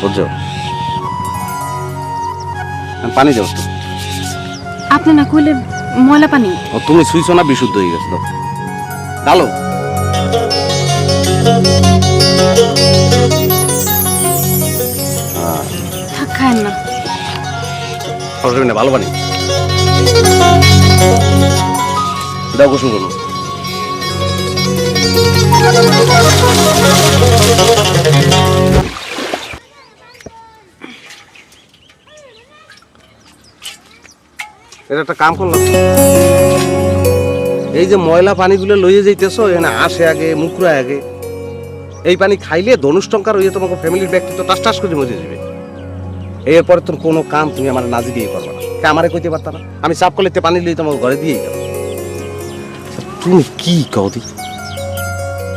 বুঝছ? পানি দেবো আপনি না কইলে ময়লা পানি? ও তুমি শুইছো না বিশুদ্ধ হয়ে গেছে ডালো থাক না। সরকারি না ভালো পানি। দাও গোসল করুন এটা একটা কাম করলাম। এই যে ময়লা পানিগুলো লইয়ে যাইতেছো, এখানে আসে আগে, মুখরা আগে। এই পানি খাইলে ধনুষ্টঙ্কার হইয়ে তোমাকে ফ্যামিলির ব্যক্তিত্ব টাস টাস করে মরে যাবে। এরপরে তোর কোনো কাম তুমি আমার নাজি দিয়ে করবে না। কে আমারে কইতে পারতা না? আমি সাফ করলে পানি লই তোমার ঘরে দিয়েই তুমি কি কদি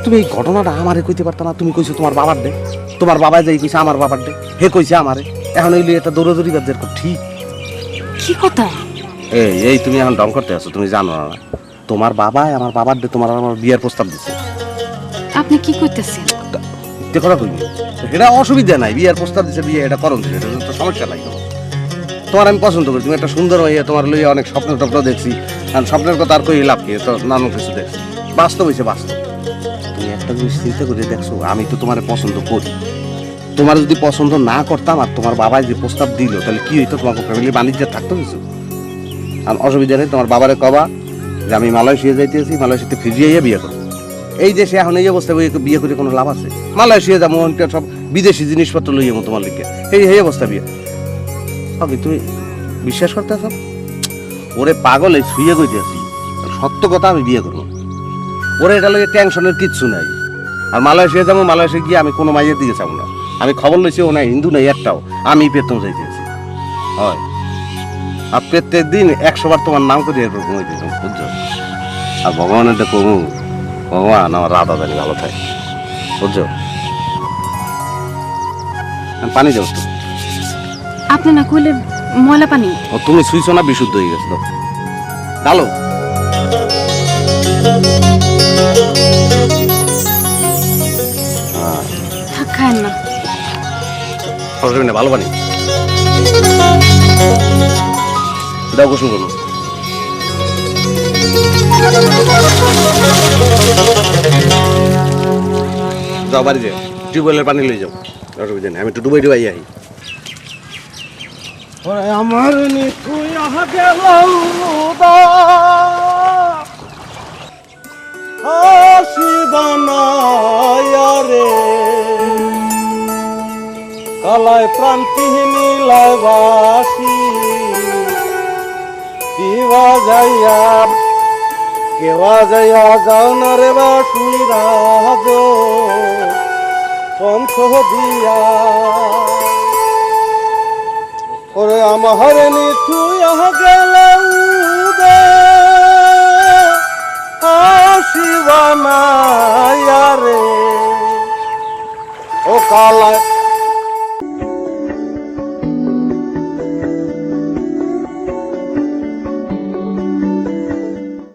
তুমি এই ঘটনাটা আমারে কইতে পারতা না, তুমি কইছো তোমার বাবার দে। তোমার বাবা যাই কইছে, আমার বাবার দে। হে কইছে আমারে। এখন এই এটা দৌড়াদৌড়ি বাদ ঠিক। কি কথা? এই এই তুমি এখন ডং করতে আছো তুমি জানো না। তোমার বাবাই আমার বাবার তোমার আমার বিয়ের প্রস্তাব দিছে। আপনি কি করতেছেন? মিথ্যে কথা কইনি এটা অসুবিধা নাই বিয়ের প্রস্তাব দিছে বিয়ে এটা করুন এটা তো সমস্যা নাই তোমার তোমার আমি পছন্দ করি তুমি একটা সুন্দর হইয়া তোমার লইয়া অনেক স্বপ্ন টপ্ন দেখছি কারণ স্বপ্নের কথা আর কই লাভ কি তো নানান কিছু দেখছি। বাস্তব হয়েছে বাস্তব। তুমি একটা জিনিস চিন্তা করে দেখছ আমি তো তোমার পছন্দ করি। তোমার যদি পছন্দ না করতাম আর তোমার বাবা যে প্রস্তাব দিল তাহলে কি হইতো? তোমাকে ফ্যামিলি বাণিজ্যে থাকতো কিছু? আর অসুবিধা নেই, তোমার বাবারে কবা যে আমি মালয়েশিয়া যাইতেছি, মালয়েশিয়াতে ফিরিয়ে বিয়ে করব। এই সে এখন এই অবস্থায় বিয়ে- করে কোনো লাভ আছে? মালয়েশিয়া যাব সব বিদেশি জিনিসপত্র লইয়ে মতো তোমার লিখে এই এই অবস্থা বিয়ে। হবে তুমি বিশ্বাস করতে আছো ওরে পাগল শুয়ে কইতে আছি সত্য কথা, আমি বিয়ে করব। ওরে এটা লইয়ে টেনশনের কিচ্ছু নাই। আর মালয়েশিয়া যাব, মালয়েশিয়া গিয়ে আমি কোনো মাইয়ের দিকে যাব না। আমি খবর লইছি, ও নাই, হিন্দু নাই, একটাও। আমি পেতম যাইতেছি। হয়। আর প্রত্যেক দিন একশো বার তোমার নাম করে দিতাম বুঝছ? আর ভগবানের একটা কমু ভগবান আমার রাধা জানি ভালো থাকে বুঝছ? পানি দেবো তো আপনি না কইলে ময়লা পানি? ও তুমি শুইছো না বিশুদ্ধ হয়ে গেছে ডালো। না। ভালো পানি। দাও গোসল করুন যাও বাড়ি যাও। টিউবওয়েলের পানি লই যাও। অসুবিধা নেই আমি একটু ডুবাই ডুবাই আই আমার বানায় কালায় প্রান্তিহীনী লাইবাসি যাইয়া কেবা যাইয়া যাও না রে বাসি রাজ পঞ্চ দিয়া। ওরে আমার নিঠুই গেলে আসিবা না রে ও কালায়